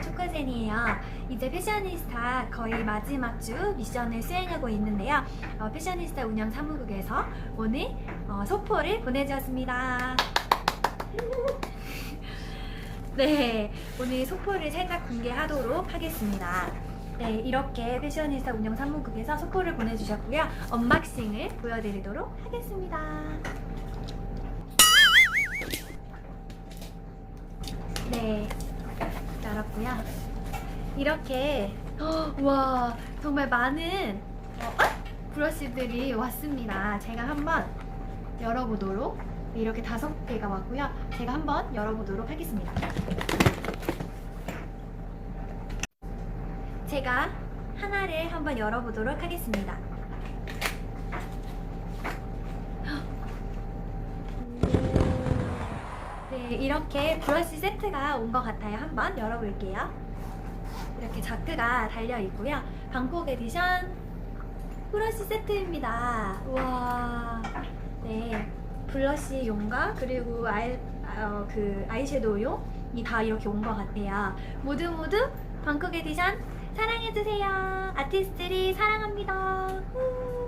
초코젠이에요. 이제 패셔니스타 거의 마지막 주 미션을 수행하고 있는데요. 어, 패셔니스타 운영 사무국에서 오늘 어, 소포를 보내주었습니다. 네, 오늘 소포를 살짝 공개하도록 하겠습니다. 네, 이렇게 패셔니스타 운영 사무국에서 소포를 보내주셨고요. 언박싱을 보여드리도록 하겠습니다. 네, 열었고요. 이렇게 헉, 와 정말 많은 어, 어? 브러쉬들이 왔습니다. 제가 한번 열어보도록 이렇게 다섯 개가 왔고요. 제가 한번 열어보도록 하겠습니다. 제가 하나를 한번 열어보도록 하겠습니다. 네, 이렇게 브러쉬 세트가 온 것 같아요. 한번 열어볼게요. 이렇게 자크가 달려 있고요. 방콕 에디션 브러쉬 세트입니다. 우와. 네. 블러쉬 용과 그리고 아이, 어, 그 아이섀도우 용이 다 이렇게 온 것 같아요. 모두 모두 방콕 에디션 사랑해주세요. 아티스트리 사랑합니다. 후.